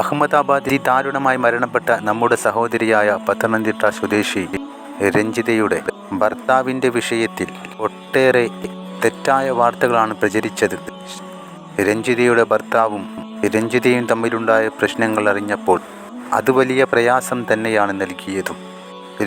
അഹമ്മദാബാദിൽ ദാരുണമായി മരണപ്പെട്ട നമ്മുടെ സഹോദരിയായ പത്തനംതിട്ട സ്വദേശി രഞ്ജിതയുടെ ഭർത്താവിന്റെ വിഷയത്തിൽ ഒട്ടേറെ തെറ്റായ വാർത്തകളാണ് പ്രചരിച്ചത്. രഞ്ജിതയുടെ ഭർത്താവും രഞ്ജിതയും തമ്മിലുണ്ടായ പ്രശ്നങ്ങൾ അറിഞ്ഞപ്പോൾ അത് വലിയ പ്രയാസം തന്നെയാണ് നൽകിയതും.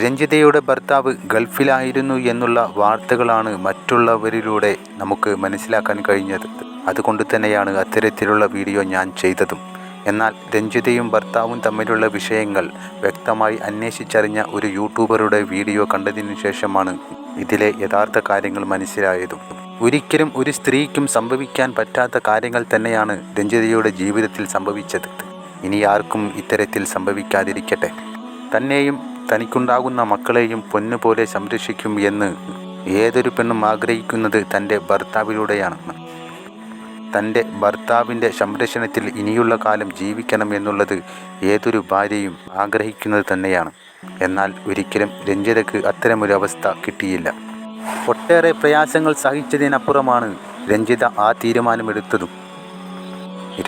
രഞ്ജിതയുടെ ഭർത്താവ് ഗൾഫിലായിരുന്നു എന്നുള്ള വാർത്തകളാണ് മറ്റുള്ളവരിലൂടെ നമുക്ക് മനസ്സിലാക്കാൻ കഴിഞ്ഞത്. അതുകൊണ്ട് തന്നെയാണ് അത്തരത്തിലുള്ള വീഡിയോ ഞാൻ ചെയ്തതും. എന്നാൽ രഞ്ജിതയും ഭർത്താവും തമ്മിലുള്ള വിഷയങ്ങൾ വ്യക്തമായി അന്വേഷിച്ചറിഞ്ഞ ഒരു യൂട്യൂബറുടെ വീഡിയോ കണ്ടതിനു ശേഷമാണ് ഇതിലെ യഥാർത്ഥ കാര്യങ്ങൾ മനസ്സിലായതും. ഒരിക്കലും ഒരു സ്ത്രീക്കും സംഭവിക്കാൻ പറ്റാത്ത കാര്യങ്ങൾ തന്നെയാണ് രഞ്ജിതയുടെ ജീവിതത്തിൽ സംഭവിച്ചത്. ഇനി ആർക്കും ഇത്തരത്തിൽ സംഭവിക്കാതിരിക്കട്ടെ. തന്നെയും തനിക്കുണ്ടാകുന്ന മക്കളെയും പൊന്നുപോലെ സംരക്ഷിക്കും എന്ന് ഏതൊരു പെണ്ണും ആഗ്രഹിക്കുന്നത് തന്റെ ഭർത്താവിലൂടെയാണ്. തന്റെ ഭർത്താവിന്റെ സംരക്ഷണത്തിൽ ഇനിയുള്ള കാലം ജീവിക്കണം എന്നുള്ളത് ഏതൊരു ഭാര്യയും ആഗ്രഹിക്കുന്നത് തന്നെയാണ്. എന്നാൽ ഒരിക്കലും രഞ്ജിതയ്ക്ക് അത്തരമൊരു അവസ്ഥ കിട്ടിയില്ല. ഒട്ടേറെ പ്രയാസങ്ങൾ സഹിച്ചതിനപ്പുറമാണ് രഞ്ജിത ആ തീരുമാനമെടുത്തതും.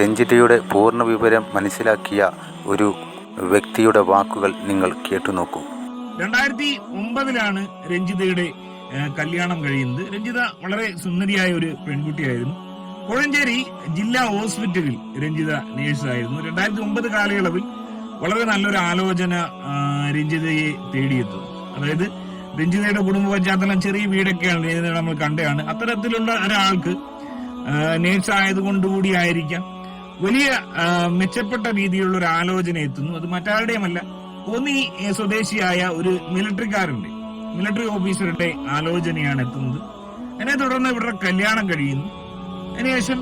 രഞ്ജിതയുടെ പൂർണ വിവരം മനസ്സിലാക്കിയ ഒരു വ്യക്തിയുടെ വാക്കുകൾ നിങ്ങൾ കേട്ടു നോക്കൂ രണ്ടായിരത്തി ഒമ്പതിലാണ് രഞ്ജിതയുടെ കല്യാണം കഴിയുന്നത്. രഞ്ജിത വളരെ സുന്ദരിയായ ഒരു പെൺകുട്ടിയായിരുന്നു. കോഴഞ്ചേരി ജില്ലാ ഹോസ്പിറ്റലിൽ രഞ്ജിത നേഴ്സായിരുന്നു. രണ്ടായിരത്തി ഒമ്പത് കാലയളവിൽ വളരെ നല്ലൊരു ആലോചന രഞ്ജിതയെ തേടിയെത്തും. അതായത് രഞ്ജിതയുടെ കുടുംബ പശ്ചാത്തലം ചെറിയ വീടൊക്കെയാണ് രഞ്ജിത നമ്മൾ കണ്ടതാണ്. അത്തരത്തിലുള്ള ഒരാൾക്ക് നേഴ്സ് ആയതുകൊണ്ടുകൂടി ആയിരിക്കാം. വലിയ മെച്ചപ്പെട്ട രീതിയിലുള്ള ഒരു ആലോചന എത്തുന്നു. അത് മറ്റാരുടെയുമല്ല കോന്നി സ്വദേശിയായ ഒരു മിലിറ്ററിക്കാരന്റെ മിലിറ്ററി ഓഫീസറുടെ ആലോചനയാണ് എത്തുന്നത്. അതിനെ തുടർന്ന് ഇവരുടെ കല്യാണം കഴിയുന്നു. അതിനുശേഷം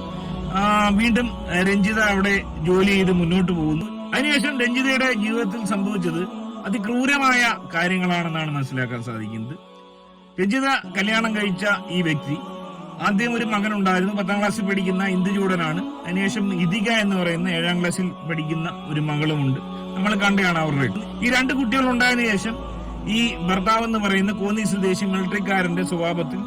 വീണ്ടും രഞ്ജിത അവിടെ ജോലി ചെയ്ത് മുന്നോട്ട് പോകുന്നു. അതിനുശേഷം രഞ്ജിതയുടെ ജീവിതത്തിൽ സംഭവിച്ചത് അതിക്രൂരമായ കാര്യങ്ങളാണെന്നാണ് മനസ്സിലാക്കാൻ സാധിക്കുന്നത്. രഞ്ജിത കല്യാണം കഴിച്ച ഈ വ്യക്തി ആദ്യം ഒരു മകൻ ഉണ്ടായിരുന്നു പത്താം ക്ലാസ്സിൽ പഠിക്കുന്ന ഇന്ദുചൂടനാണ് അതിനുശേഷം ഇതിക എന്ന് പറയുന്ന ഏഴാം ക്ലാസ്സിൽ പഠിക്കുന്ന ഒരു മകളുമുണ്ട്. നമ്മൾ കണ്ടയാണ് അവരുടെ ഈ രണ്ട് കുട്ടികൾ ഉണ്ടായതിനു ശേഷം ഈ ഭർത്താവ് എന്ന് പറയുന്ന കോന്നി സ്വദേശി മിലിറ്ററിക്കാരന്റെ സ്വഭാവത്തിൽ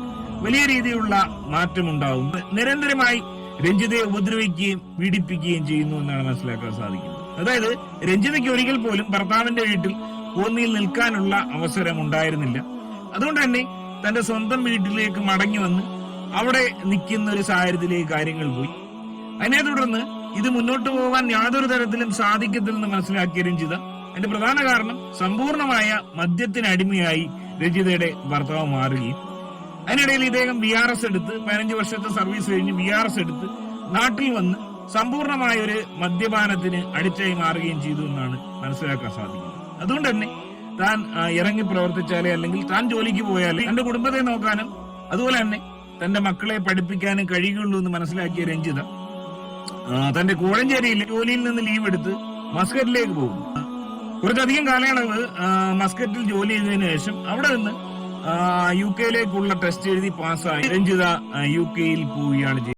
വലിയ രീതിയിലുള്ള മാറ്റമുണ്ടാവും. നിരന്തരമായി രഞ്ജിതയെ ഉപദ്രവിക്കുകയും പീഡിപ്പിക്കുകയും ചെയ്യുന്നു എന്നാണ് മനസ്സിലാക്കാൻ സാധിക്കുന്നത്. അതായത് രഞ്ജിതയ്ക്ക് ഒരിക്കൽ പോലും ഭർത്താവിന്റെ വീട്ടിൽ കോന്നിയിൽ നിൽക്കാനുള്ള അവസരം ഉണ്ടായിരുന്നില്ല. അതുകൊണ്ട് തന്നെ തന്റെ സ്വന്തം വീട്ടിലേക്ക് മടങ്ങി വന്ന് അവിടെ നിൽക്കുന്ന ഒരു സാഹചര്യത്തിലേക്ക് കാര്യങ്ങൾ പോയി. അതിനെ തുടർന്ന് ഇത് മുന്നോട്ട് പോകാൻ യാതൊരു തരത്തിലും സാധിക്കത്തില്ലെന്ന് മനസ്സിലാക്കിയ രഞ്ജിത അതിന്റെ പ്രധാന കാരണം സമ്പൂർണമായ മദ്യത്തിന് അടിമയായി രഞ്ജിതയുടെ ഭർത്താവ് മാറുകയും അതിനിടയിൽ ഇദ്ദേഹം ബി ആർ എസ് എടുത്ത് പതിനഞ്ച് വർഷത്തെ സർവീസ് കഴിഞ്ഞ് ബി ആർ എസ് എടുത്ത് നാട്ടിൽ വന്ന് സമ്പൂർണമായ ഒരു മദ്യപാനത്തിന് അടിച്ചായി മാറുകയും ചെയ്തു എന്നാണ് മനസ്സിലാക്കാൻ സാധിക്കുന്നത്. അതുകൊണ്ട് തന്നെ താൻ ഇറങ്ങി പ്രവർത്തിച്ചാലേ അല്ലെങ്കിൽ താൻ ജോലിക്ക് പോയാലേ തന്റെ കുടുംബത്തെ നോക്കാനും അതുപോലെ തന്നെ തന്റെ മക്കളെ പഠിപ്പിക്കാനും കഴിയുകയുള്ളൂ എന്ന് മനസ്സിലാക്കിയ രഞ്ജിത തന്റെ കോഴഞ്ചേരിയിൽ ജോലിയിൽ നിന്ന് ലീവ് എടുത്ത് മസ്കറ്റിലേക്ക് പോകും കുറച്ചധികം കാലയളവ് മസ്കറ്റിൽ ജോലി ചെയ്തതിനു ശേഷം അവിടെ നിന്ന് യു കെയിലേക്കുള്ള ടെസ്റ്റ് എഴുതി പാസ്സായി രഞ്ജിത യു കെയിൽ പോവുകയാണ്